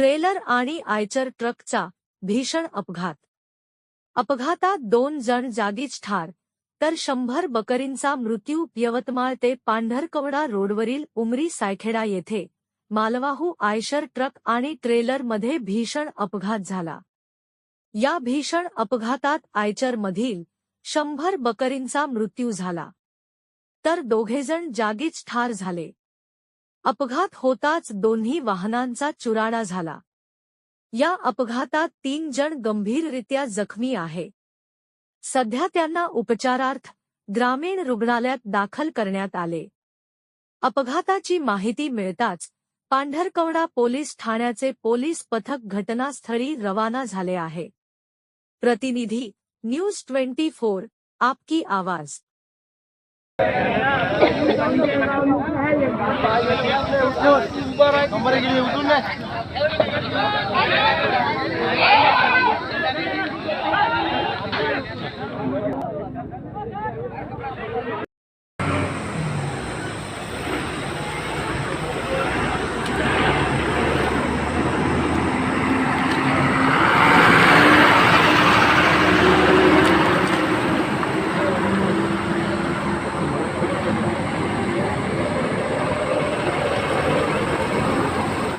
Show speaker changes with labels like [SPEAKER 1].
[SPEAKER 1] Trailer आणि आयचर ट्रकचा भीषण अपघात. अपघातात दोन जण जागीच ठार तर शंभर बकरींचा मृत्यू यवतमाळ ते पांढरकवडा रोडवरील उमरी सायखेडा येथे. मालवाहू आयशर ट्रक आणि ट्रेलरमध्ये भीषण अपघात झाला. या भीषण अपघातात आयचरमधील शंभर बकरींचा मृत्यू झाला. तर दोघेजण जागीच ठार झाले. अपघात होताच दोन्ही वाहनांचा चुराडा झाला. या अपघातात तीन जण गंभीररित्या जखमी आहे. सध्या त्यांना उपचारार्थ ग्रामीण रुग्णालयात दाखल करण्यात आले. अपघाताची माहिती मिळताच पांढरकवडा पोलीस ठाण्याचे पोलीस पथक घटनास्थळी रवाना झाले आहे. प्रतिनिधी न्यूज ट्वेंटी फोर आपकी आवाज.
[SPEAKER 2] ઊભા રાખ કમરે ગીરી ઉતરું ને